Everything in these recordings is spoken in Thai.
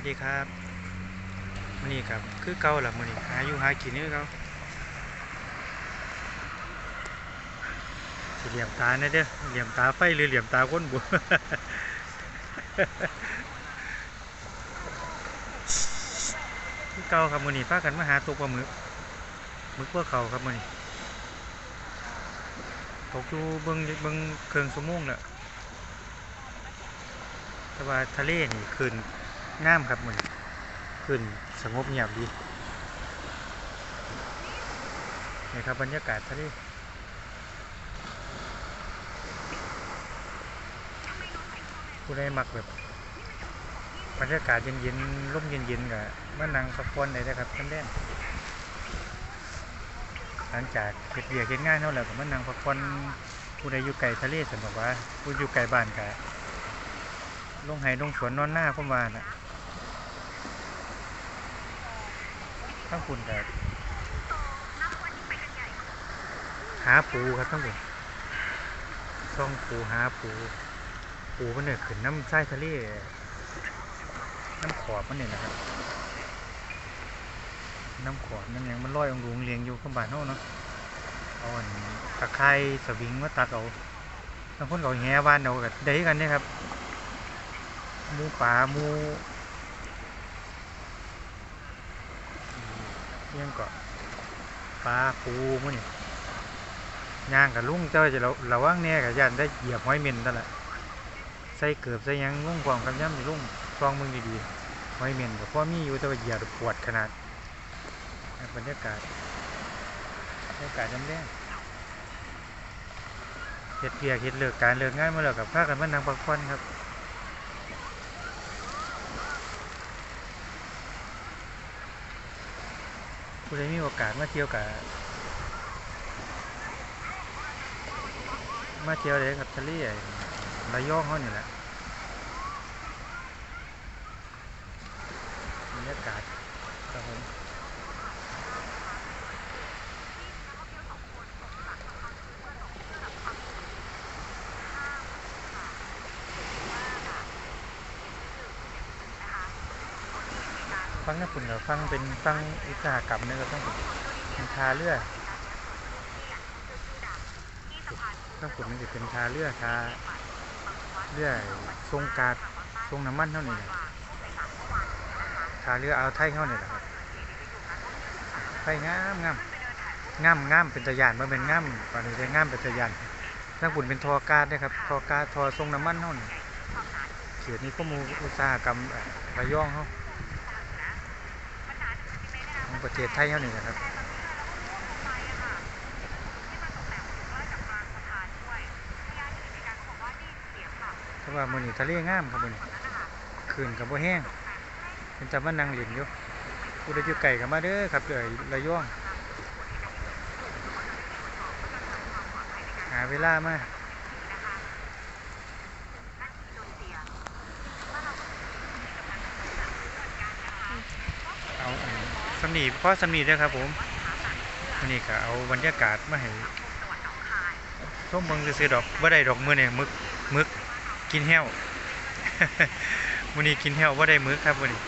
วัสดีครับมือนี้ครับ คือเก่าล่ะมื้อนี้หาอยู่หากินนี่เขาสิเหลี่ยมตาแน่เด้อเหลี่ยมตาไฟหรือเหลี่ยมตาคนบุคือเก่าครับมือนี้พากันมาหาตกปลาหมึกหมึกพวกเขาครับมือนี้ตกอยู่เบิ่งเบิ่งเครื่องชั่งแล้วแต่ว่าทะเลนี่ขึ้น งามครับมือนขึ้นสงบเงียบดีนี่ครับบรรยากาศทะเลผู้ใดมักแบบบรรยากาศเย็นๆร่มเย็นๆกับมานั่งพักผ่อนได้นะครับท่านแดนหลังจากเก็บเบียกเก็บง่านเท่าแล้วก็มานั่งพักผ่อนผู้ใดอยู่ไกลทะเลสมบอกว่าผู้อยู่ไกลบ้านกะลงไห้ลงสวนนอนหน้าผมว่าน่ะ ทั้งคุณกับหาปูครับทั้งคุณซ่องปูหาปูปูมันเนี่ยขึ้นน้ำใต้ทะเลน้ำขอบมันเนี่ยนะครับ น้ำขอบนั่นเองมันลอยองรุงเรียงอยู่ข้างบ้านเนาะเนาะเอาอันตะไคร้สวิงมาตัดเอาบางคนก็แห่บ้านเอากันได้กันเนี่ยครับหมูป่าหมูเลี้ ยงก็ปลาปูมันนี่ย่างกับลุงเจ้าจะเระระวังเนี่ยกับยันได้เหยียบห้อยเมนนั่นแหละใส่เกือบใส่ยังลุงความกำย่ำอยู่ลุงฟองมึงดีๆไว้เมนกับพ่อมีอยู่แต่ว่าเหยียดปวดขนาดบรรยากาศบรรยากาศจำแดงเห็ดเพียเห็ดเลือกการเลือกง่ายมาแล้วกับพากันมานั่งพักผ่อนครับ ผู้ใดมีโอกาสมาเที่ยวกับมาเที่ยวเลยกับทะเลไอ้ระยองเขานี่แหละบรรยากาศครับผม ฟังนะคุณกับฟังเป็นฟังอุตสาหกรรมเนี่ยก็ต้องเป็นทาเรือถ้าคุณนี่จะเป็นทาเรือทาเรือทรงกาดทรงน้ำมันเท่านี้แหละขาเรือเอาไทยเข้านี่ยแหละครับไทยงามงามงามงามเป็นตะยานมาเป็นงามตอนนี้ได้งามเป็นตะยานทั้งบุญเป็นทอกาดนะครับทอกาดทอทรงน้ำมันเท่านี่เขียนนี้ก็มูอุตสาหกรรมเอ่อระยองเขา ประเทศไทยเขานี่นะครับเพราะว่ามือนี้ทะเลงามครับมือนี้คืนกับบ่แห้งเป็นจำว่านั่งหลินอยู่ผู้ใดอยู่ไก่กับมาเด้อครับเลยระย่องหาเวลามาอันสำนีเพราะสำนีด้อครับผมนนี้ก็เอาบรรยากาศมาให้ส้มเบิงซื้อดอกบ่ได้ดอกมือเนี่ยมึกมึกกินแห้วมื้อนี้กินแห้วบ่ได้มึกครับมื้อนี้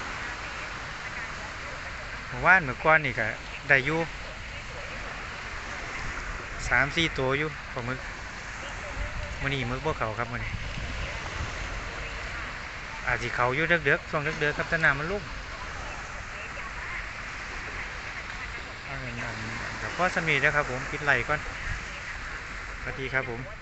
เมื่านเหมื่อก่อนนี่ก็ได้อยู่สามสี่ตัวอยู่ปลาหมึกมันนี่มึกพวกเขาครับมันนี้อาจจะเขาอยู่เดือกๆช่วงเดือกๆครับแตะนามันลุ่ม พาะสมีนะครับผมปิดไหลก่อนสวัสดีครับผม